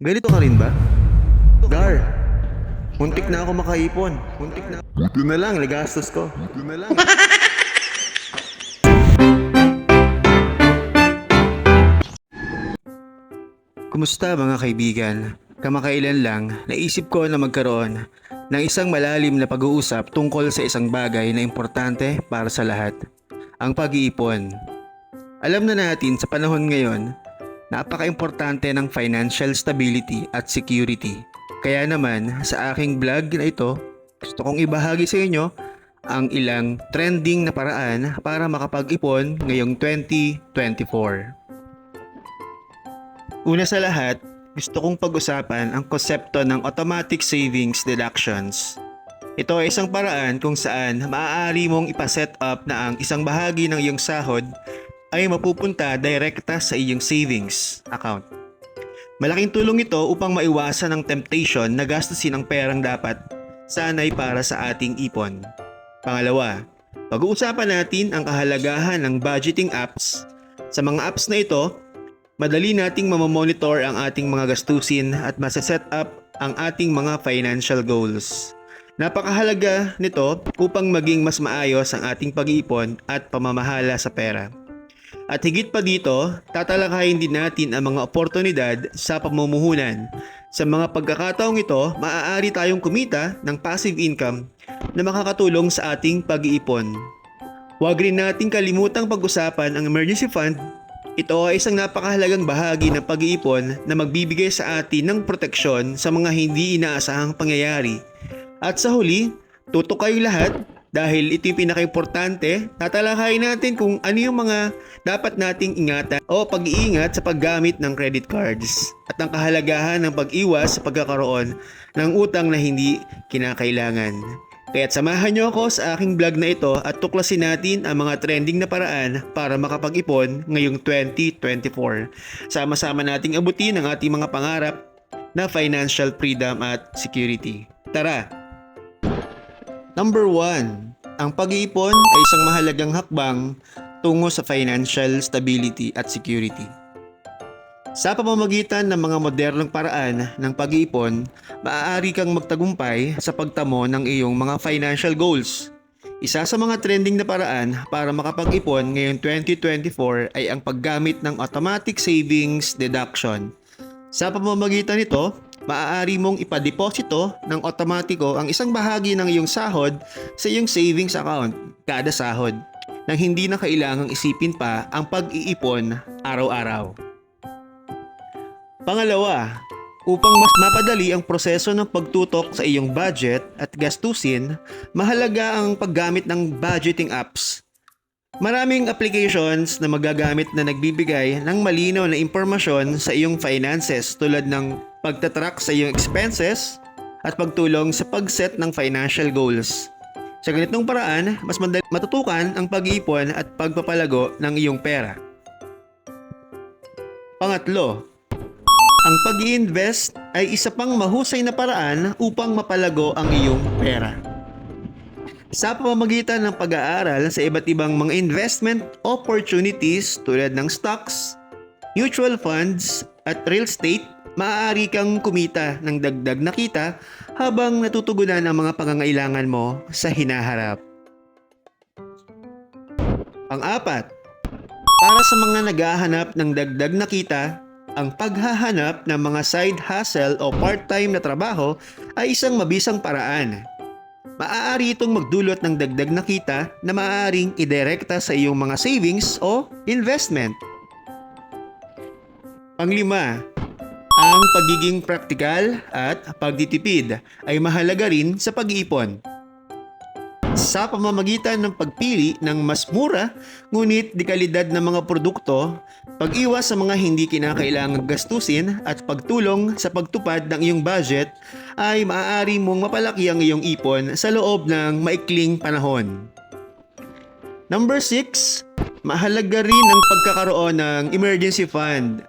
Ganito ka rin ba? Gar, muntik na ako makaipon. Muntik na. Buti na lang, nagastos ko. Buti na lang. Kumusta mga kaibigan? Kamakailan lang, naisip ko na magkaroon ng isang malalim na pag-uusap tungkol sa isang bagay na importante para sa lahat. Ang pag-iipon. Alam na natin sa panahon ngayon, napaka-importante ng financial stability at security. Kaya naman, sa aking vlog na ito, gusto kong ibahagi sa inyo ang ilang trending na paraan para makapag-ipon ngayong 2024. Una sa lahat, gusto kong pag-usapan ang konsepto ng automatic savings deductions. Ito ay isang paraan kung saan maaari mong ipaset up na ang isang bahagi ng iyong sahod ay mapupunta direkta sa iyong savings account. Malaking tulong ito upang maiwasan ang temptation na gastusin ang perang dapat sanay para sa ating ipon. Pangalawa, pag-uusapan natin ang kahalagahan ng budgeting apps. Sa mga apps na ito, madali nating mamamonitor ang ating mga gastusin at masaset up ang ating mga financial goals. Napakahalaga nito upang maging mas maayos ang ating pag-iipon at pamamahala sa pera. At higit pa dito, tatalakayin din natin ang mga oportunidad sa pamumuhunan. Sa mga pagkakataong ito, maaari tayong kumita ng passive income na makakatulong sa ating pag-iipon. Huwag rin nating kalimutang pag-usapan ang emergency fund ito ay isang napakahalagang bahagi ng pag-iipon na magbibigay sa atin ng proteksyon sa mga hindi inaasahang pangyayari. At sa huli, tutok kayo lahat dahil ito yung pinaka-importante, tatalakayin natin kung ano yung mga dapat nating ingatan o pag-iingat sa paggamit ng credit cards at ang kahalagahan ng pag-iwas sa pagkakaroon ng utang na hindi kinakailangan. Kaya't samahan niyo ako sa aking vlog na ito at tuklasin natin ang mga trending na paraan para makapag-ipon ngayong 2024. Sama-sama nating abutin ang ating mga pangarap na financial freedom at security. Tara! Number 1. Ang pag-iipon ay isang mahalagang hakbang tungo sa financial stability at security. Sa pamamagitan ng mga modernong paraan ng pag-iipon, maaari kang magtagumpay sa pagtamo ng iyong mga financial goals. Isa sa mga trending na paraan para makapag-ipon ngayong 2024 ay ang paggamit ng automatic savings deduction. Sa pamamagitan nito, maaari mong ipadeposito ng otomatiko ang isang bahagi ng iyong sahod sa iyong savings account kada sahod nang hindi na kailangang isipin pa ang pag-iipon araw-araw. Pangalawa, upang mas mapadali ang proseso ng pagtutok sa iyong budget at gastusin, mahalaga ang paggamit ng budgeting apps. Maraming applications na magagamit na nagbibigay ng malinaw na impormasyon sa iyong finances tulad ng pagtatrack sa iyong expenses at pagtulong sa pagset ng financial goals. Sa ganitong paraan, mas madali matutukan ang pag-iipon at pagpapalago ng iyong pera. Pangatlo, ang pag invest ay isa pang mahusay na paraan upang mapalago ang iyong pera. Sa pamamagitan ng pag-aaral sa iba't ibang mga investment opportunities tulad ng stocks, mutual funds at real estate, maaari kang kumita ng dagdag na kita habang natutugunan ang mga pangangailangan mo sa hinaharap. Pang-apat, para sa mga naghahanap ng dagdag na kita, ang paghahanap ng mga side hustle o part-time na trabaho ay isang mabisang paraan. Maaari itong magdulot ng dagdag na kita na maaaring idirekta sa iyong mga savings o investment. Panglima, ang pagiging praktikal at pagtitipid ay mahalaga rin sa pag-iipon sa pamamagitan ng pagpili ng mas mura ngunit di kalidad ng mga produkto, pag-iwas sa mga hindi kinakailangang gastusin at pagtulong sa pagtupad ng iyong budget ay maaari mong mapalaki ang iyong ipon sa loob ng maikling panahon. Number 6, mahalaga rin ang pagkakaroon ng emergency fund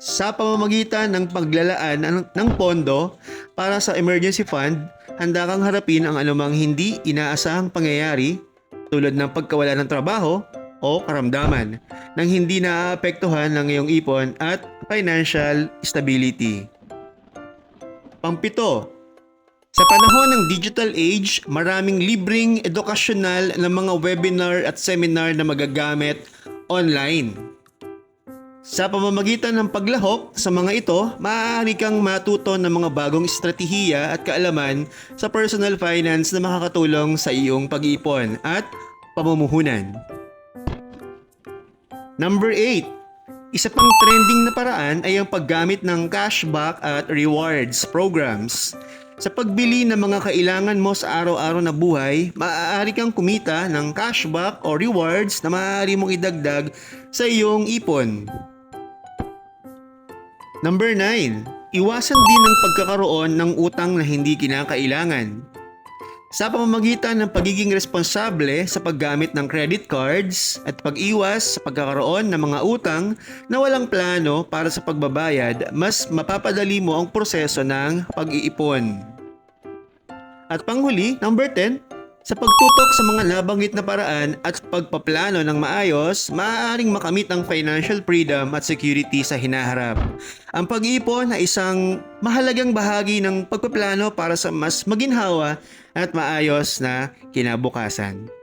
sa pamamagitan ng paglalaan ng pondo para sa emergency fund, handa kang harapin ang anumang hindi inaasahang pangyayari tulad ng pagkawala ng trabaho o karamdaman nang hindi naaapektuhan ng iyong ipon at financial stability. Pampito, sa panahon ng digital age, maraming libreng edukasyonal na mga webinar at seminar na magagamit online. Sa pamamagitan ng paglahok sa mga ito, maaari kang matuto ng mga bagong estratehiya at kaalaman sa personal finance na makakatulong sa iyong pag-iipon at pamumuhunan. Number 8. Isa pang trending na paraan ay ang paggamit ng cashback at rewards programs. Sa pagbili ng mga kailangan mo sa araw-araw na buhay, maaari kang kumita ng cashback o rewards na maaari mong idagdag sa iyong ipon. Number 9. Iwasan din ang pagkakaroon ng utang na hindi kinakailangan. Sa pamamagitan ng pagiging responsable sa paggamit ng credit cards at pag-iwas sa pagkakaroon ng mga utang na walang plano para sa pagbabayad, mas mapapadali mo ang proseso ng pag-iipon. At panghuli, number 10, sa pagtutok sa mga nabanggit na paraan at pagpaplano ng maayos, maaaring makamit ang financial freedom at security sa hinaharap. Ang pag-iipon ay isang mahalagang bahagi ng pagpaplano para sa mas maginhawa at maayos na kinabukasan.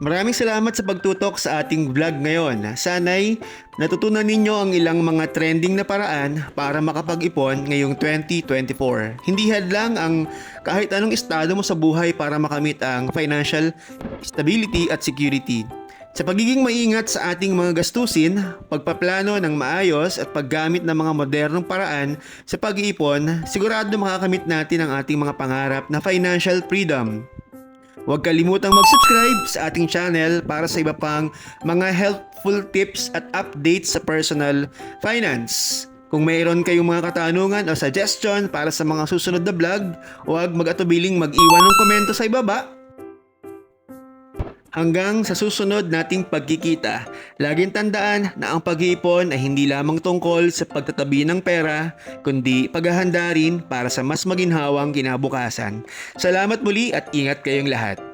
Maraming salamat sa pagtutok sa ating vlog ngayon. Sana'y natutunan ninyo ang ilang mga trending na paraan para makapag-ipon ngayong 2024. Hindi hadlang ang kahit anong estado mo sa buhay para makamit ang financial stability at security. Sa pagiging maingat sa ating mga gastusin, pagpaplano ng maayos at paggamit ng mga modernong paraan sa pag-iipon, sigurado makakamit natin ang ating mga pangarap na financial freedom. Huwag kalimutang mag-subscribe sa ating channel para sa iba pang mga helpful tips at updates sa personal finance. Kung mayroon kayong mga katanungan o suggestion para sa mga susunod na vlog, huwag mag-atubiling mag-iwan ng komento sa ibaba. Hanggang sa susunod nating pagkikita, laging tandaan na ang pag-iipon ay hindi lamang tungkol sa pagtatabi ng pera, kundi paghahanda rin para sa mas maginhawang kinabukasan. Salamat muli at ingat kayong lahat.